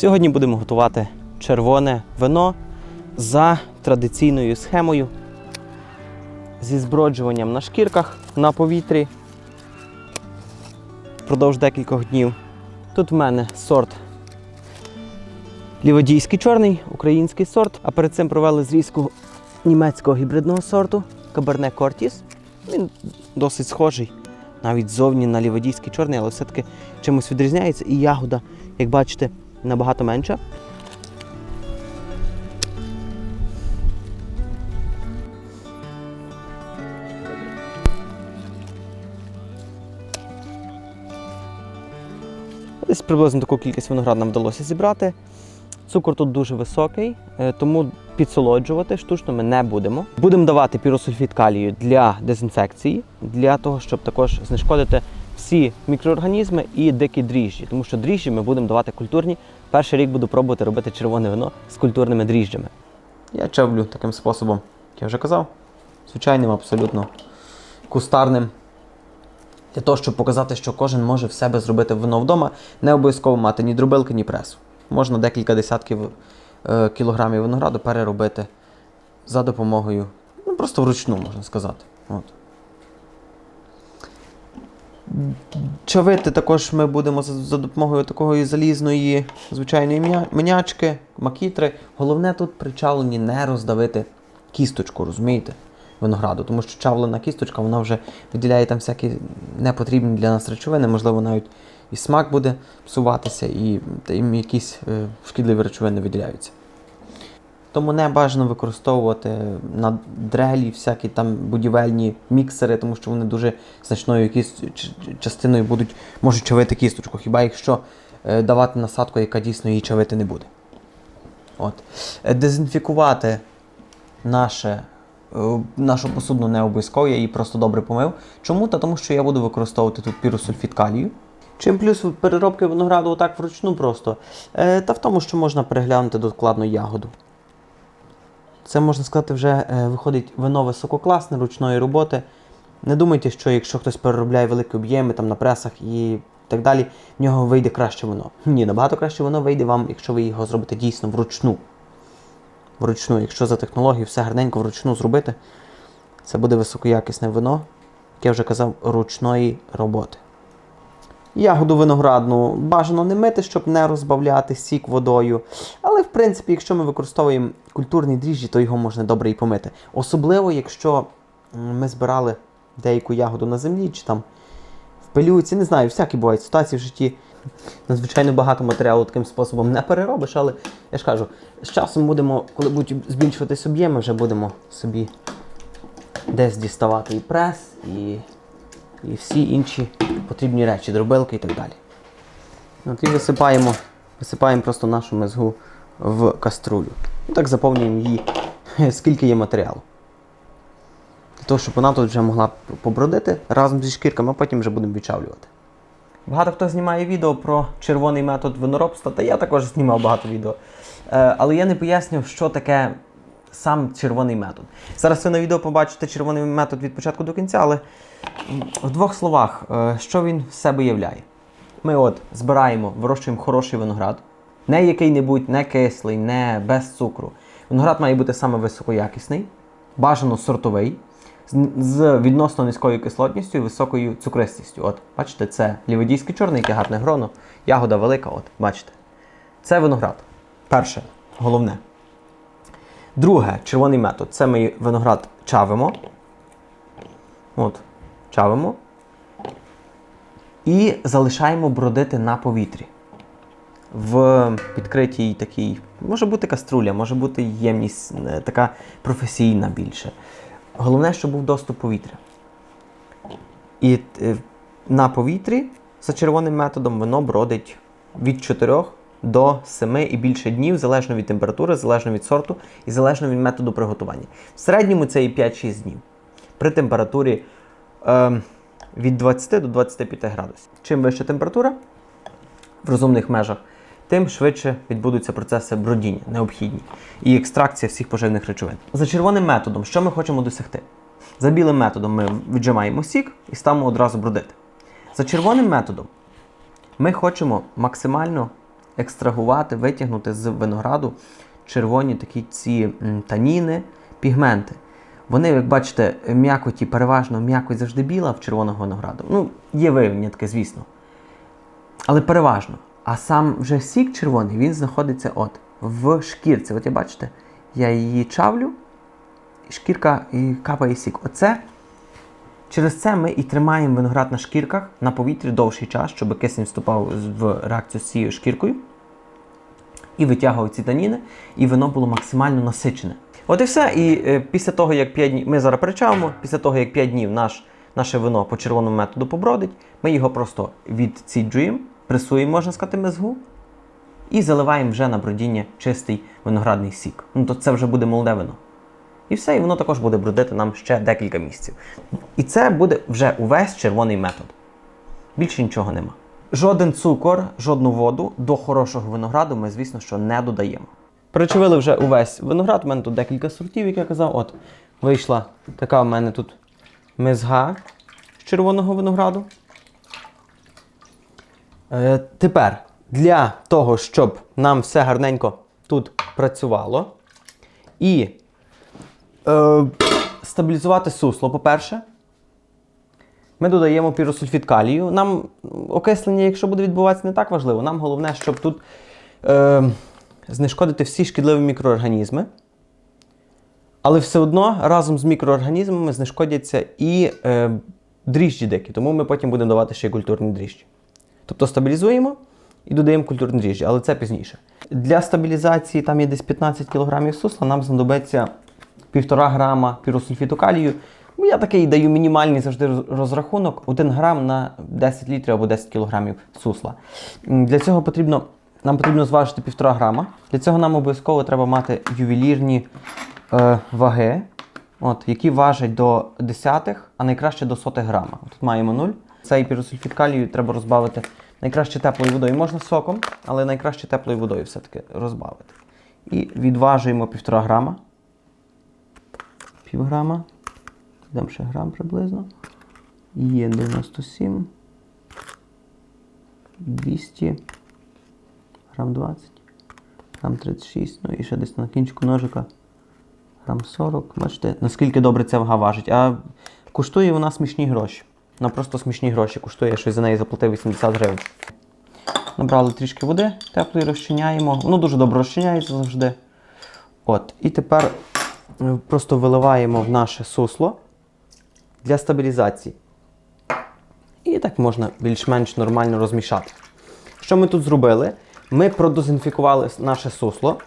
Сьогодні будемо готувати червоне вино за традиційною схемою зі зброджуванням на шкірках на повітрі впродовж декількох днів. Тут в мене сорт ліводійський чорний, український сорт, а перед цим провели зрізку німецького гібридного сорту Каберне Кортіс. Він досить схожий навіть зовні на ліводійський чорний, але все-таки чимось відрізняється. І ягода, як бачите, набагато менша. Десь приблизно таку кількість виноград нам вдалося зібрати. Цукор тут дуже високий, е, тому підсолоджувати штучно ми не будемо. Будемо давати піросульфід калію для дезінфекції, для того, щоб також знешкодити всі мікроорганізми і дикі дріжджі, тому що дріжджі ми будемо давати культурні. Перший рік буду пробувати робити червоне вино з культурними дріжджами. Я чавлю таким способом, як я вже казав, звичайним, абсолютно кустарним. Для того, щоб показати, що кожен може в себе зробити вино вдома, не обов'язково мати ні дробилки, ні пресу. Можна декілька десятків е, кілограмів винограду переробити за допомогою, ну просто вручну, можна сказати. От. Чавити також ми будемо за, допомогою такої залізної звичайної менячки, макітри. Головне тут при чавленні не роздавити кісточку, розумієте? Винограду, тому що чавлена кісточка вона вже виділяє там всякі непотрібні для нас речовини, можливо, навіть і смак буде псуватися, і там якісь е, шкідливі речовини виділяються. Тому не бажано використовувати на дрелі всякі там будівельні міксери, тому що вони дуже значною якісь частиною будуть, можуть чавити кісточку, хіба якщо е, давати насадку, яка дійсно її чавити не буде. От. Е, Дезінфікувати наше, е, нашу посудну не обов'язково, я її просто добре помив. Чому? Та тому що я буду використовувати тут піросульфід калію. Чим плюс переробки винограду отак вручну просто. Та в тому, що можна переглянути докладну ягоду. Це можна сказати, вже е, виходить вино висококласне, ручної роботи. Не думайте, що якщо хтось переробляє великі об'єми там на пресах і так далі, в нього вийде краще вино. Ні, набагато краще вино вийде вам, якщо ви його зробите дійсно вручну. Вручну, якщо за технологією все гарненько вручну зробити, це буде високоякісне вино, як я вже казав, ручної роботи. Ягоду виноградну бажано не мити, щоб не розбавляти сік водою. Але в принципі, якщо ми використовуємо культурні дріжджі, то його можна добре і помити. Особливо, якщо ми збирали деяку ягоду на землі чи там в пилюці, не знаю, всякі бувають ситуації в житті. Надзвичайно багато матеріалу таким способом не переробиш, але я ж кажу, з часом будемо, коли будуть збільшуватись об'єми, вже будемо собі десь діставати і прес, і, і всі інші потрібні речі, дробилки і так далі. От і висипаємо, висипаємо просто нашу мезгу в каструлю. І так заповнюємо її, скільки є матеріалу. Для того, щоб вона тут вже могла побродити разом зі шкірками, а потім вже будемо відчавлювати. Багато хто знімає відео про червоний метод виноробства, та я також знімав багато відео. Е, але я не пояснював, що таке сам червоний метод. Зараз ви на відео побачите червоний метод від початку до кінця, але в двох словах, е, що він з себе являє. Ми от збираємо, вирощуємо хороший виноград, не який-небудь, не кислий, не без цукру. Виноград має бути саме високоякісний, бажано сортовий, з відносно низькою кислотністю і високою цукристістю. От, бачите, це ліводійський чорний, яке гарне гроно, ягода велика, от, бачите. Це виноград. Перше, головне. Друге, червоний метод. Це ми виноград чавимо. От, чавимо. І залишаємо бродити на повітрі. В відкритій такій, може бути каструля, може бути ємність е, така професійна більше. Головне, щоб був доступ повітря. І е, на повітрі за червоним методом воно бродить від 4 до 7 і більше днів, залежно від температури, залежно від сорту і залежно від методу приготування. В середньому це і 5-6 днів. При температурі е, від 20 до 25 градусів. Чим вища температура в розумних межах, тим швидше відбудуться процеси бродіння, необхідні, і екстракція всіх поживних речовин. За червоним методом, що ми хочемо досягти? За білим методом ми віджимаємо сік і ставимо одразу бродити. За червоним методом ми хочемо максимально екстрагувати, витягнути з винограду червоні такі ці таніни, пігменти. Вони, як бачите, м'якоті, переважно м'якоть завжди біла в червоного винограду. Ну, є винятки, звісно. Але переважно. А сам вже сік червоний, він знаходиться от в шкірці. От я бачите, я її чавлю, і шкірка і капає сік. Оце через це ми і тримаємо виноград на шкірках на повітрі довший час, щоб кисень вступав в реакцію з цією шкіркою і витягував ці таніни, і вино було максимально насичене. От і все. І е, після того, як 5 днів, ми зараз перечавимо, після того, як 5 днів наш, наше вино по червоному методу побродить, ми його просто відціджуємо, пресуємо, можна сказати, мезгу, і заливаємо вже на бродіння чистий виноградний сік. Ну то це вже буде молоде вино. І все, і воно також буде бродити нам ще декілька місяців. І це буде вже увесь червоний метод. Більше нічого нема. Жоден цукор, жодну воду до хорошого винограду ми, звісно, що не додаємо. Перечавили вже увесь виноград. У мене тут декілька сортів, як я казав. От вийшла така в мене тут мезга з червоного винограду. Е, тепер для того, щоб нам все гарненько тут працювало і е, стабілізувати сусло, по-перше, ми додаємо піросульфід калію. Нам окислення, якщо буде відбуватися, не так важливо. Нам головне, щоб тут е, знешкодити всі шкідливі мікроорганізми. Але все одно разом з мікроорганізмами знешкодяться і е, дріжджі дикі, тому ми потім будемо давати ще й культурні дріжджі. Тобто стабілізуємо і додаємо культурні дріжджі, але це пізніше. Для стабілізації там є десь 15 кг сусла, нам знадобиться 1,5 грама піросульфіту калію. Я такий даю мінімальний завжди розрахунок 1 грам на 10 літрів або 10 кг сусла. Для цього потрібно, нам потрібно зважити 1,5 грама. Для цього нам обов'язково треба мати ювелірні е, ваги, от, які важать до десятих, а найкраще до сотих грама. Тут маємо 0. Цей піросульфід калію треба розбавити найкраще теплою водою. Можна соком, але найкраще теплою водою все-таки розбавити. І відважуємо 1,5 грама. Пів грама. Дам ще грам приблизно. Є 97. 200. Грам 20. Грам 36. Ну і ще десь на кінчику ножика. Грам 40. Бачите, наскільки добре ця вага важить. А коштує вона смішні гроші. Вона просто смішні гроші коштує, я за неї заплатив 80 гривень. Набрали трішки води, теплої розчиняємо. Воно дуже добре розчиняється завжди. От. І тепер просто виливаємо в наше сусло для стабілізації. І так можна більш-менш нормально розмішати. Що ми тут зробили? Ми продезінфікували наше сусло.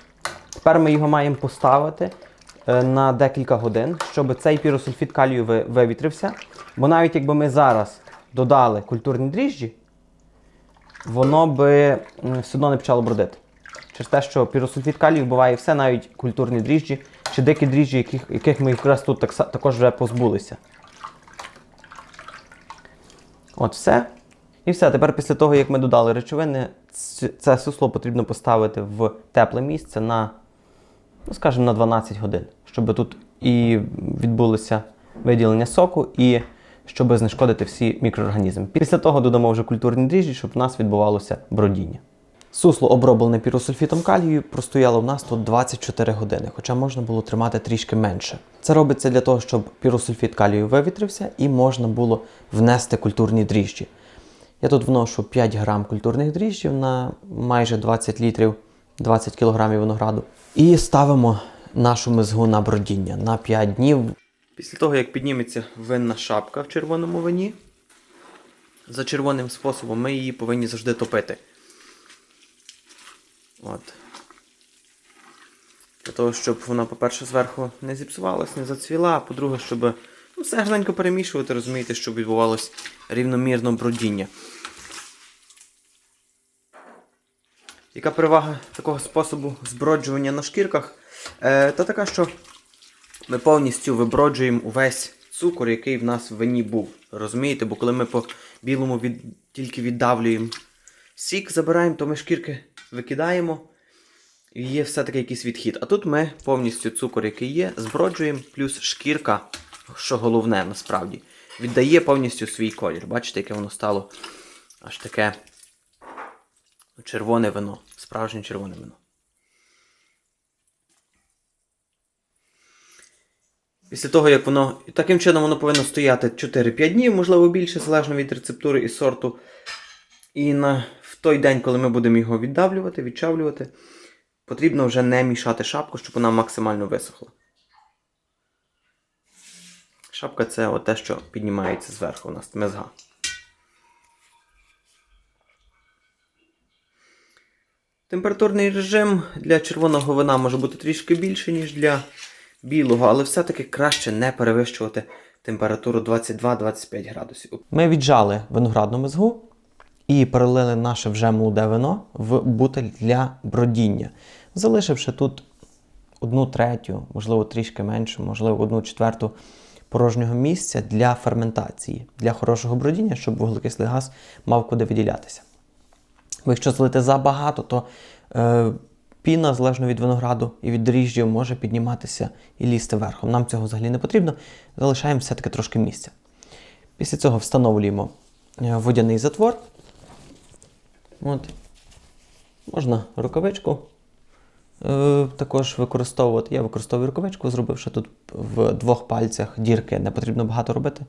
Тепер ми його маємо поставити е, на декілька годин, щоб цей піросульфід калію вивітрився. Бо навіть якби ми зараз додали культурні дріжджі, воно би все одно не почало бродити. Через те, що піросульфід калію вбиває все, навіть культурні дріжджі чи дикі дріжджі, яких, яких ми якраз тут так, також вже позбулися. От все. І все. Тепер після того, як ми додали речовини, це сусло потрібно поставити в тепле місце на, ну, скажімо, на 12 годин, щоб тут і відбулося виділення соку, і щоб знешкодити всі мікроорганізми. Після того додамо вже культурні дріжджі, щоб в нас відбувалося бродіння. Сусло оброблене піросульфітом калію простояло в нас тут 24 години, хоча можна було тримати трішки менше. Це робиться для того, щоб піросульфіт калію вивітрився і можна було внести культурні дріжджі. Я тут вношу 5 грам культурних дріжджів на майже 20 літрів, 20 кілограмів винограду. І ставимо нашу мезгу на бродіння на 5 днів. Після того, як підніметься винна шапка в червоному вині, за червоним способом ми її повинні завжди топити. От. Для того, щоб вона, по-перше, зверху не зіпсувалась, не зацвіла, а по-друге, щоб ну, все гарненько перемішувати, розумієте, щоб відбувалось рівномірно бродіння. Яка перевага такого способу зброджування на шкірках? Е, та така, що ми повністю виброджуємо увесь цукор, який в нас в вині був. Розумієте? Бо коли ми по білому від... тільки віддавлюємо сік, забираємо, то ми шкірки викидаємо. І є все-таки якийсь відхід. А тут ми повністю цукор, який є, зброджуємо, плюс шкірка, що головне насправді, віддає повністю свій колір. Бачите, яке воно стало аж таке червоне вино. справжнє червоне вино. Після того, як воно. Таким чином воно повинно стояти 4-5 днів, можливо більше, залежно від рецептури і сорту. І на, той день, коли ми будемо його віддавлювати, відчавлювати, потрібно вже не мішати шапку, щоб вона максимально висохла. Шапка це от те, що піднімається зверху у нас мезга. Температурний режим для червоного вина може бути трішки більше, ніж для білого, але все-таки краще не перевищувати температуру 22-25 градусів. Ми віджали виноградну мезгу і перелили наше вже молоде вино в бутель для бродіння, залишивши тут одну третю, можливо, трішки менше, можливо, одну четверту порожнього місця для ферментації, для хорошого бродіння, щоб вуглекислий газ мав куди виділятися. Бо якщо злити забагато, то е, піна, залежно від винограду і від дріжджів, може підніматися і лізти верхом. Нам цього взагалі не потрібно. Залишаємо все-таки трошки місця. Після цього встановлюємо е, водяний затвор. От. Можна рукавичку е, також використовувати. Я використовую рукавичку, зробивши тут в двох пальцях дірки. Не потрібно багато робити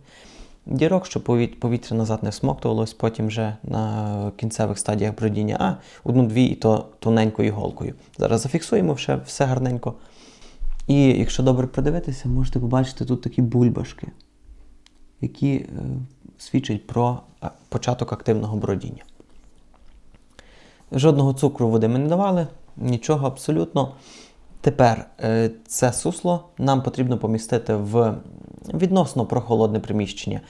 дірок, щоб повітря назад не всмоктувалось, потім вже на кінцевих стадіях бродіння, а одну-дві і то тоненькою іголкою. Зараз зафіксуємо все, все гарненько. І якщо добре придивитися, можете побачити тут такі бульбашки, які е, свідчать про початок активного бродіння. Жодного цукру води ми не давали, нічого абсолютно. Тепер е, це сусло нам потрібно помістити в відносно прохолодне приміщення.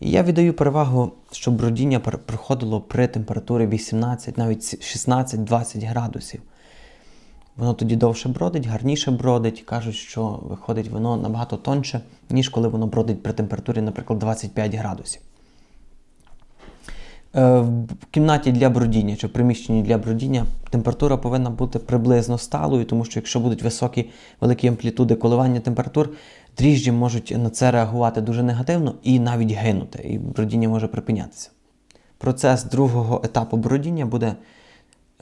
Я віддаю перевагу, щоб бродіння проходило при температурі 18, навіть 16-20 градусів. Воно тоді довше бродить, гарніше бродить. Кажуть, що виходить воно набагато тонше, ніж коли воно бродить при температурі, наприклад, 25 градусів. Е, В кімнаті для бродіння чи в приміщенні для бродіння температура повинна бути приблизно сталою, тому що якщо будуть високі великі амплітуди коливання температур, дріжджі можуть на це реагувати дуже негативно і навіть гинути, і бродіння може припинятися. Процес другого етапу бродіння буде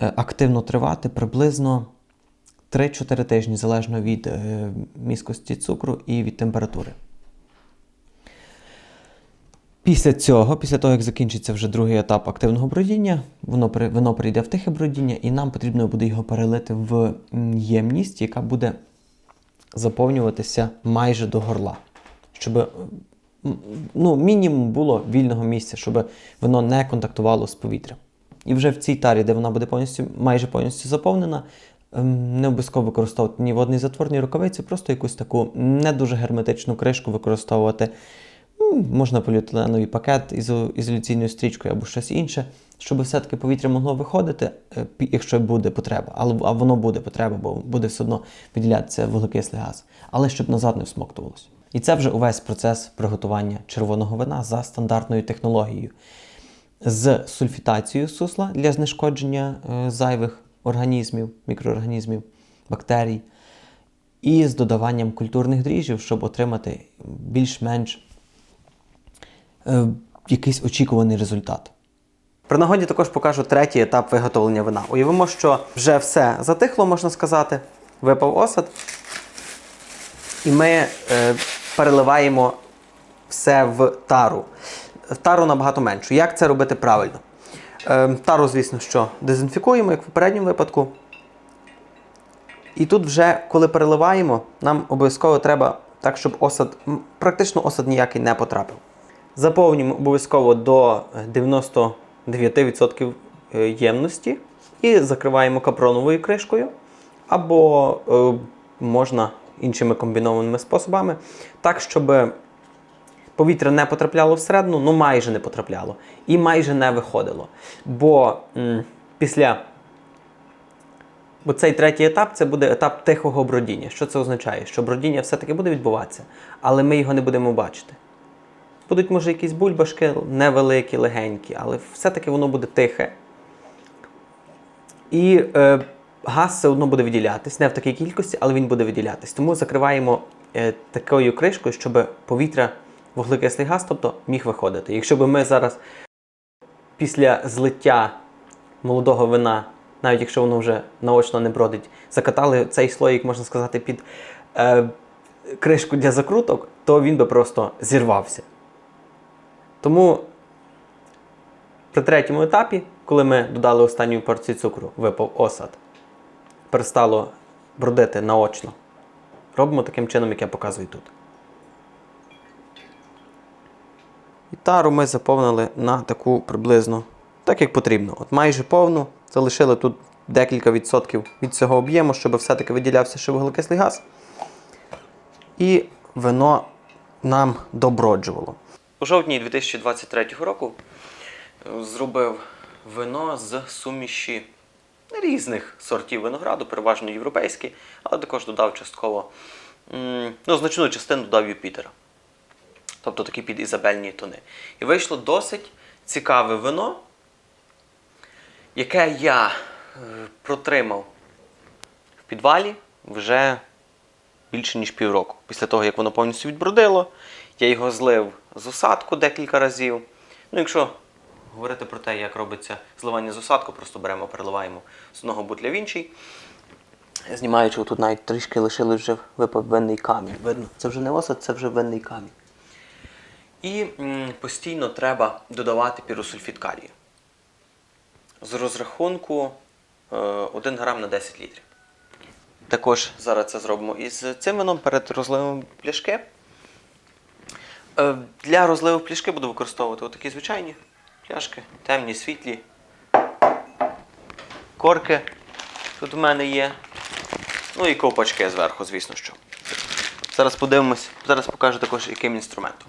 е, активно тривати приблизно 3-4 тижні, залежно від е, міскості цукру і від температури. Після цього, після того, як закінчиться вже другий етап активного бродіння, воно, воно перейде в тихе бродіння, і нам потрібно буде його перелити в ємність, яка буде заповнюватися майже до горла. Щоб ну, мінімум було вільного місця, щоб воно не контактувало з повітрям. І вже в цій тарі, де вона буде повністю, майже повністю заповнена, ем, не обов'язково використовувати ні водний затвор, ні рукавиці, просто якусь таку не дуже герметичну кришку використовувати. М, Можна поліетиленовий пакет із ізоляційною стрічкою або щось інше, щоб все-таки повітря могло виходити, е, якщо буде потреба. А воно буде потреба, бо буде все одно виділятися вуглекислий газ. Але щоб назад не всмоктувалося. І це вже увесь процес приготування червоного вина за стандартною технологією. З сульфітацією сусла для знешкодження е, зайвих організмів, мікроорганізмів, бактерій, і з додаванням культурних дріжджів, щоб отримати більш-менш е, якийсь очікуваний результат. При нагоді також покажу третій етап виготовлення вина. Уявимо, що вже все затихло, можна сказати, випав осад, і ми е, переливаємо все в тару. В тару набагато меншу. Як це робити правильно? Е, тару, звісно, що дезінфікуємо, як в попередньому випадку. І тут вже, коли переливаємо, нам обов'язково треба так, щоб осад, практично осад ніякий не потрапив. Заповнюємо обов'язково до 99% е, ємності і закриваємо капроновою кришкою, або е, можна іншими комбінованими способами, так, щоб повітря не потрапляло всередину, ну майже не потрапляло, і майже не виходило. Бо м, після Бо цей третій етап це буде етап тихого бродіння. Що це означає? Що бродіння все-таки буде відбуватися, але ми його не будемо бачити. Будуть, може, якісь бульбашки невеликі, легенькі, але все-таки воно буде тихе. І е, газ все одно буде виділятись, не в такій кількості, але він буде виділятись. Тому закриваємо е, такою кришкою, щоб повітря, вуглекислий газ, тобто міг виходити. Якщо б ми зараз після злиття молодого вина навіть якщо воно вже наочно не бродить, закатали цей слоїк, можна сказати, під е, кришку для закруток, то він би просто зірвався. Тому при третьому етапі, коли ми додали останню порцію цукру, випав осад, перестало бродити наочно. Робимо таким чином, як я показую тут. І тару ми заповнили на таку приблизно, так як потрібно. От майже повну. Залишили тут декілька відсотків від цього об'єму, щоб все-таки виділявся ще вуглекислий газ. І вино нам доброджувало. У жовтні 2023 року е, зробив вино з суміші різних сортів винограду, переважно європейські, але також додав частково ну, значну частину додав Юпітера. Тобто такі під ізабельні тони. І вийшло досить цікаве вино, яке я е, протримав в підвалі вже більше ніж півроку. Після того, як воно повністю відбродило, я його злив з декілька разів. Ну, якщо говорити про те, як робиться зливання з осадку, просто беремо, переливаємо з одного бутля в інший. Знімаючи, тут навіть трішки лишили вже випав винний камінь. Видно, це вже не осад, це вже винний камінь. І постійно треба додавати піросульфід калію. З розрахунку е, 1 грам на 10 літрів. Також зараз це зробимо із цим вином перед розливом пляшки. Е, Для розливу пляшки буду використовувати отакі звичайні пляшки, темні, світлі. Корки тут у мене є. Ну і ковпачки зверху, звісно що. Зараз подивимось, зараз покажу також яким інструментом.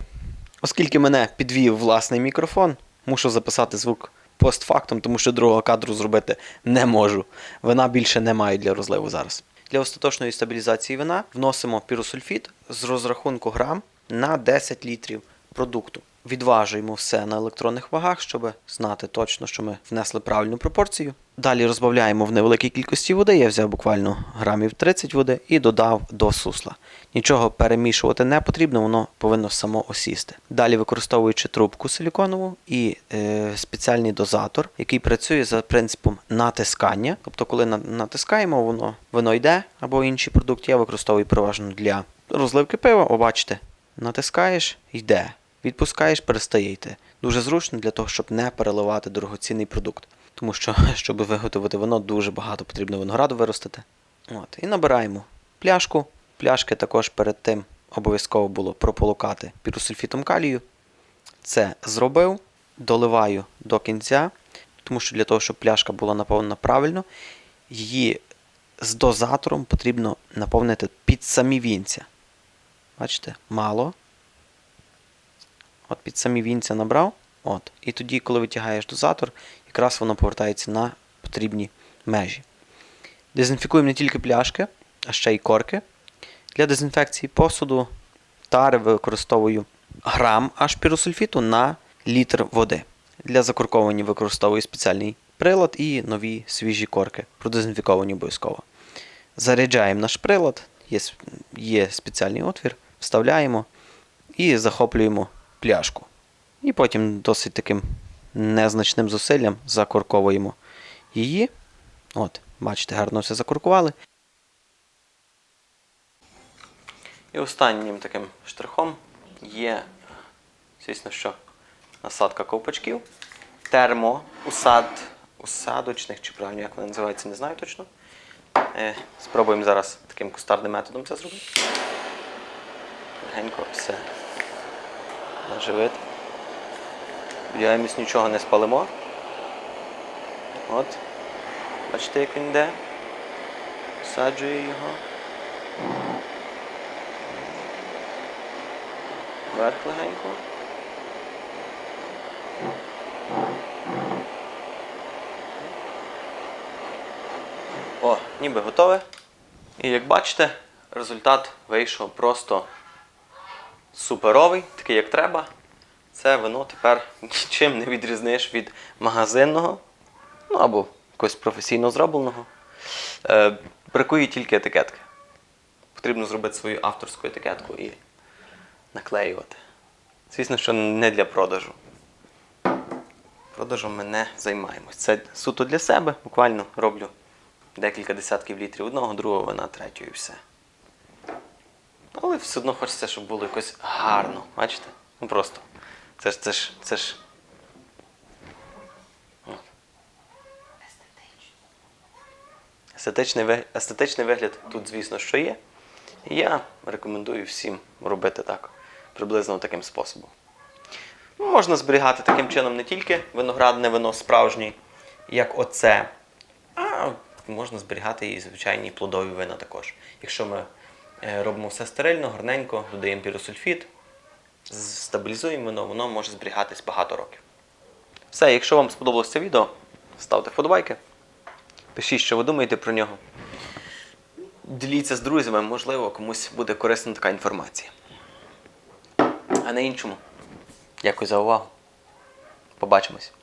Оскільки мене підвів власний мікрофон, мушу записати звук постфактум, тому що другого кадру зробити не можу. Вина більше не маю для розливу зараз. Для остаточної стабілізації вина вносимо піросульфід з розрахунку грам на 10 літрів продукту. Відважуємо все на електронних вагах, щоб знати точно, що ми внесли правильну пропорцію. Далі розбавляємо в невеликій кількості води. Я взяв буквально грамів 30 води і додав до сусла. Нічого перемішувати не потрібно, воно повинно само осісти. Далі використовуючи трубку силіконову і е, спеціальний дозатор, який працює за принципом натискання. Тобто, коли натискаємо, воно воно йде або інші продукти. Я використовую переважно для розливки пива. О, натискаєш, йде. Відпускаєш, перестає йти. Дуже зручно для того, щоб не переливати дорогоцінний продукт. Тому що, щоб виготовити вино, дуже багато потрібно винограду виростити. От. І набираємо пляшку. Пляшки також перед тим обов'язково було прополукати піросульфітом калію. Це зробив, доливаю до кінця, тому що для того, щоб пляшка була наповнена правильно, її з дозатором потрібно наповнити під самі вінця. Бачите, мало. От під самі вінця набрав. От. І тоді, коли витягаєш дозатор, якраз воно повертається на потрібні межі. Дезінфікуємо не тільки пляшки, а ще й корки. Для дезінфекції посуду тари використовую грам аж піросульфіту на літр води. Для закорковування використовую спеціальний прилад і нові свіжі корки, продезінфіковані обов'язково. Заряджаємо наш прилад, є, є спеціальний отвір, вставляємо і захоплюємо пляшку. І потім досить таким незначним зусиллям закорковуємо її. От, бачите, гарно все закоркували. І останнім таким штрихом є, звісно, що насадка ковпачків, термоусад, усадочних, чи правильно як вони називаються, не знаю точно. Е, спробуємо зараз таким кустарним методом це зробити. Легенько все наживити. Сподіваємось, нічого не спалимо. От. Бачите, як він йде. Всаджую його. Вверх легенько. О, ніби готове. І як бачите, результат вийшов просто суперовий, такий як треба. Це вино тепер нічим не відрізниш від магазинного, ну або якогось професійно зробленого. Е, бракує тільки етикетки. Потрібно зробити свою авторську етикетку і наклеювати. Звісно, що не для продажу. продажем ми не займаємось. Це суто для себе. Буквально роблю декілька десятків літрів одного, другого вина, третього і все. Але все одно хочеться, щоб було якось гарно. Бачите? Ну просто. Це ж це ж це ж. Естетичний, естетичний вигляд тут, звісно, що є. Я рекомендую всім робити так, приблизно таким способом. Ну, Можна зберігати таким чином не тільки виноградне вино справжнє, як оце, а можна зберігати і звичайні плодові вина також. Якщо ми робимо все стерильно, гарненько, додаємо піросульфіт, стабілізуємо вино, воно може зберігатись багато років. Все, якщо вам сподобалось це відео, ставте вподобайки, пишіть, що ви думаєте про нього. Діліться з друзями, можливо, комусь буде корисна така інформація. А на іншому, дякую за увагу. Побачимось.